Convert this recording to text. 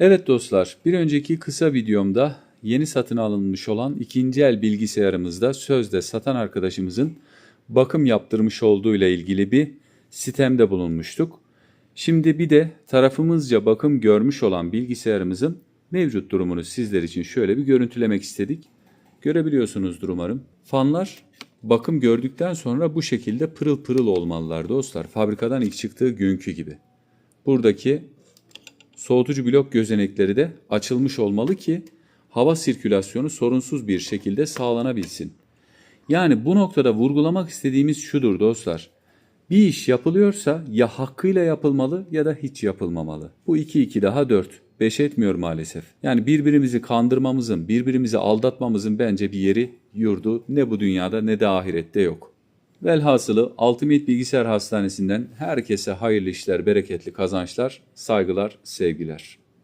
Evet dostlar, bir önceki kısa videomda yeni satın alınmış olan ikinci el bilgisayarımızda sözde satan arkadaşımızın bakım yaptırmış olduğu ile ilgili bir sitemde bulunmuştuk. Şimdi bir de tarafımızca bakım görmüş olan bilgisayarımızın mevcut durumunu sizler için şöyle bir görüntülemek istedik. Görebiliyorsunuzdur umarım. Fanlar bakım gördükten sonra bu şekilde pırıl pırıl olmalılar dostlar. Fabrikadan ilk çıktığı günkü gibi. Buradaki soğutucu blok gözenekleri de açılmış olmalı ki hava sirkülasyonu sorunsuz bir şekilde sağlanabilsin. Yani bu noktada vurgulamak istediğimiz şudur dostlar. Bir iş yapılıyorsa ya hakkıyla yapılmalı ya da hiç yapılmamalı. Bu 2 2 daha 4. 5 etmiyor maalesef. Yani birbirimizi kandırmamızın, birbirimizi aldatmamızın bence bir yeri, yurdu ne bu dünyada ne de ahirette yok. Velhasılı Ultimate Bilgisayar Hastanesi'nden herkese hayırlı işler, bereketli kazançlar, saygılar, sevgiler.